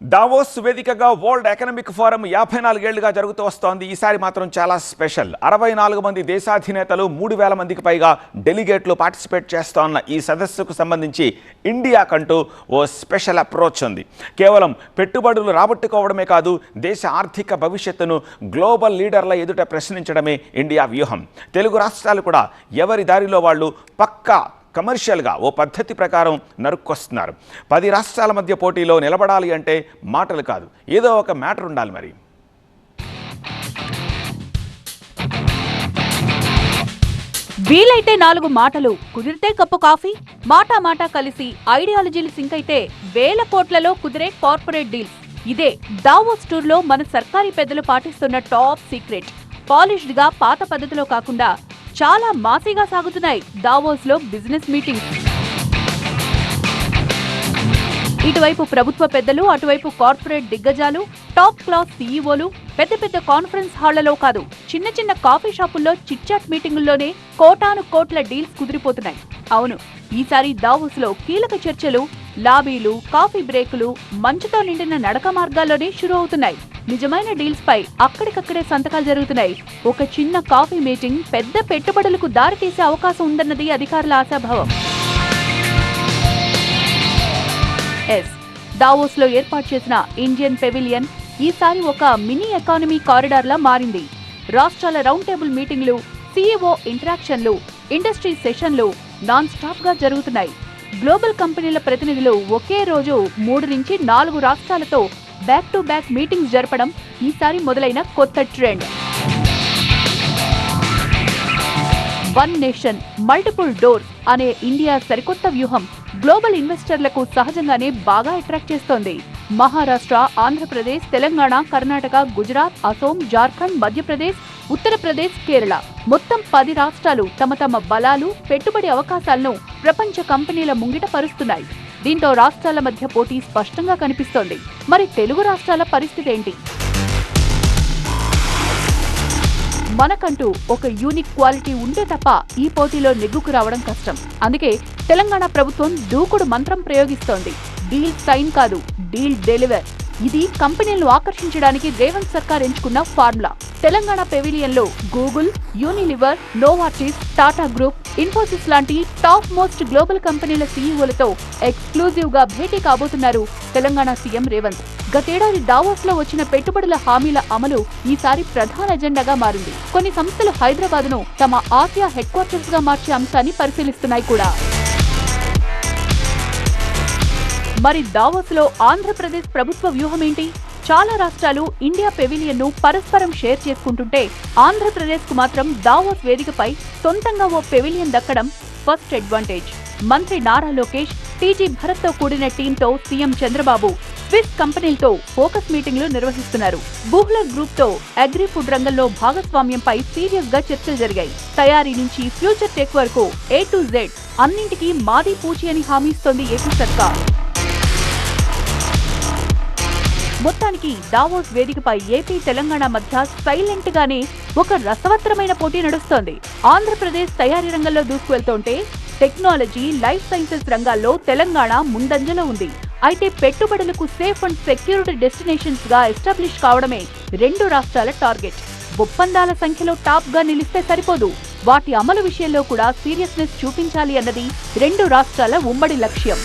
Davos వేదికగా world economic forum యాభై నాలుగేళ్ళుగా జరుగుతూ వస్తోంది. ఈసారి మాత్రం చాలా స్పెషల్. అరవై నాలుగు మంది దేశాధినేతలు మూడు వేల మందికి పైగా డెలిగేట్లు పార్టిసిపేట్ చేస్తోన్న ఈ సదస్సుకు సంబంధించి ఇండియాకంటూ ఓ స్పెషల్ అప్రోచ్ ఉంది. కేవలం పెట్టుబడులు రాబట్టుకోవడమే కాదు దేశ ఆర్థిక భవిష్యత్తును గ్లోబల్ లీడర్ల ఎదుట ప్రశ్నించడమే ఇండియా వ్యూహం. తెలుగు రాష్ట్రాలు కూడా ఎవరి దారిలో వాళ్ళు పక్కా కమర్షియల్గా ఓ పద్ధతి ప్రకారం నరుక్కొస్తున్నారు. పది రాష్ట్రాల మధ్య పోటీలో నిలబడాలి అంటే మాటలు కాదు. ఏదో ఒక మ్యాటర్ ఉండాలి మరి. వీలైతే నాలుగు మాటలు కుదిరితే కప్పు కాఫీ మాటా మాటా కలిసి ఐడియాలజీలు సింక్ అయితే వేల కోట్లలో కుదిరే కార్పొరేట్ డీల్స్. ఇదే దావోస్ టూర్లో మన సర్కారీ పెద్దలు పాటిస్తున్న టాప్ సీక్రెట్. పాలిష్డ్గా పాత పద్ధతిలో కాకుండా చాలా మాసీగా సాగుతున్నాయి. దావోస్లో బిజినెస్ మీటింగ్. ఇటువైపు ప్రభుత్వ పెద్దలు అటువైపు కార్పొరేట్ దిగ్గజాలు టాప్ క్లాస్ సీఈఓలు పెద్ద పెద్ద కాన్ఫరెన్స్ హాళ్ళలో కాదు చిన్న చిన్న కాఫీ షాపుల్లో చిట్చాట్ మీటింగుల్లోనే కోటాను కోట్ల డీల్స్ కుదిరిపోతున్నాయి. అవును ఈసారి దావోస్లో కీలక చర్చలు లాబీలు కాఫీ బ్రేకులు మంచుతో నిండిన నడక మార్గాల్లోనే షురు అవుతున్నాయి. నిజమైన డీల్స్ పై అక్కడికక్కడే సంతకాలు జరుగుతున్నాయి. ఒక చిన్న కాఫీ మీటింగ్ పెద్ద పెట్టుబడులకు దారితీసే అవకాశం ఉందన్నది అధికారుల ఆశాభావం. ఎస్. దావోస్లో ఏర్పాటు చేసిన ఇండియన్ పెవిలియన్ ఈసారి ఒక మినీ ఎకానమీ కారిడార్ లా మారింది. రాష్ట్రాల రౌండ్ టేబుల్ మీటింగ్లు సీఈఓ ఇంటరాక్షన్లు ఇండస్ట్రీ సెషన్లు నాన్ స్టాప్గా జరుగుతున్నాయి. గ్లోబల్ కంపెనీల ప్రతినిధులు ఒకే రోజు మూడు నుంచి నాలుగు రాష్ట్రాలతో బ్యాక్ టు బ్యాక్ మీటింగ్స్ జరపడం ఈసారి మొదలైన కొత్త trend one nation multiple doors అనే ఇండియా సరికొత్త వ్యూహం గ్లోబల్ ఇన్వెస్టర్లకు సహజంగానే బాగా అట్రాక్ట్ చేస్తోంది. మహారాష్ట్ర ఆంధ్రప్రదేశ్ తెలంగాణ కర్ణాటక గుజరాత్ అసోం జార్ఖండ్ మధ్యప్రదేశ్ ఉత్తరప్రదేశ్ కేరళ. మొత్తం పది రాష్ట్రాలు తమ తమ బలాలు పెట్టుబడి అవకాశాలను ప్రపంచ కంపెనీల ముంగిట పరుస్తున్నాయి. దీంతో రాష్ట్రాల మధ్య పోటీ స్పష్టంగా కనిపిస్తోంది. మరి తెలుగు రాష్ట్రాల పరిస్థితి ఏంటి? మనకంటూ ఒక యూనిక్ క్వాలిటీ ఉంటే తప్ప ఈ పోటీలో నెగ్గుకు రావడం కష్టం. అందుకే తెలంగాణ ప్రభుత్వం దూకుడు మంత్రం ప్రయోగిస్తోంది. డీల్ సైన్ కాదు డీల్ డెలివర్. ఇది కంపెనీలను ఆకర్షించడానికి రేవంత్ సర్కార్ ఎంచుకున్న formula. Telangana పెవిలియన్లో Google Unilever Novartis Tata group Infosys లాంటి టాప్ మోస్ట్ గ్లోబల్ కంపెనీల సీఈఓలతో ఎక్స్క్లూజివ్గా భేటీ కాబోతున్నారు తెలంగాణ సీఎం రేవంత్. గతేడాది దావోస్లో వచ్చిన పెట్టుబడుల హామీల అమలు ఈసారి ప్రధాన ఎజెండాగా మారింది. కొన్ని సంస్థలు హైదరాబాద్ను తమ ఆసియా హెడ్ క్వార్టర్స్గా మార్చే అంశాన్ని పరిశీలిస్తున్నాయి కూడా. మరి దావోస్లో ఆంధ్రప్రదేశ్ ప్రభుత్వ వ్యూహమేంటి? చాలా రాష్ట్రాలు ఇండియా పెవిలియన్ను పరస్పరం షేర్ చేసుకుంటుంటే ఆంధ్రప్రదేశ్కు మాత్రం దావోస్ వేదికపై సొంతంగా ఓ పెవిలియన్ దక్కడం ఫస్ట్ అడ్వాంటేజ్. మంత్రి నారా లోకేష్ టీజీ భరత్తో కూడిన టీంతో సీఎం చంద్రబాబు స్విస్ కంపెనీలతో ఫోకస్ మీటింగ్లు నిర్వహిస్తున్నారు. బూహ్లర్ గ్రూప్తో అగ్రి ఫుడ్ రంగంలో భాగస్వామ్యంపై సీరియస్గా చర్చలు జరిగాయి. తయారీ నుంచి ఫ్యూచర్ టెక్ వరకు ఏ టు జెడ్ అన్నింటికీ మాది పూచి అని హామీ ఇస్తోంది ఏపీ సర్కార్. మొత్తానికి దావోస్ వేదికపై ఏపీ తెలంగాణ మధ్య సైలెంట్ గానే ఒక రసవత్తరమైన పోటీ నడుస్తోంది. ఆంధ్రప్రదేశ్ తయారీ రంగంలో దూసుకువెళ్తుంటే టెక్నాలజీ లైఫ్ సైన్సెస్ రంగాల్లో తెలంగాణ ముందంజలో ఉంది. అయితే పెట్టుబడులకు సేఫ్ అండ్ సెక్యూర్డ్ డెస్టినేషన్స్గా ఎస్టాబ్లిష్ కావడమే రెండు రాష్ట్రాల టార్గెట్. ఒప్పందాల సంఖ్యలో టాప్గా నిలిస్తే సరిపోదు. వాటి అమలు విషయంలో కూడా సీరియస్నెస్ చూపించాలి అన్నది రెండు రాష్ట్రాల ఉమ్మడి లక్ష్యం.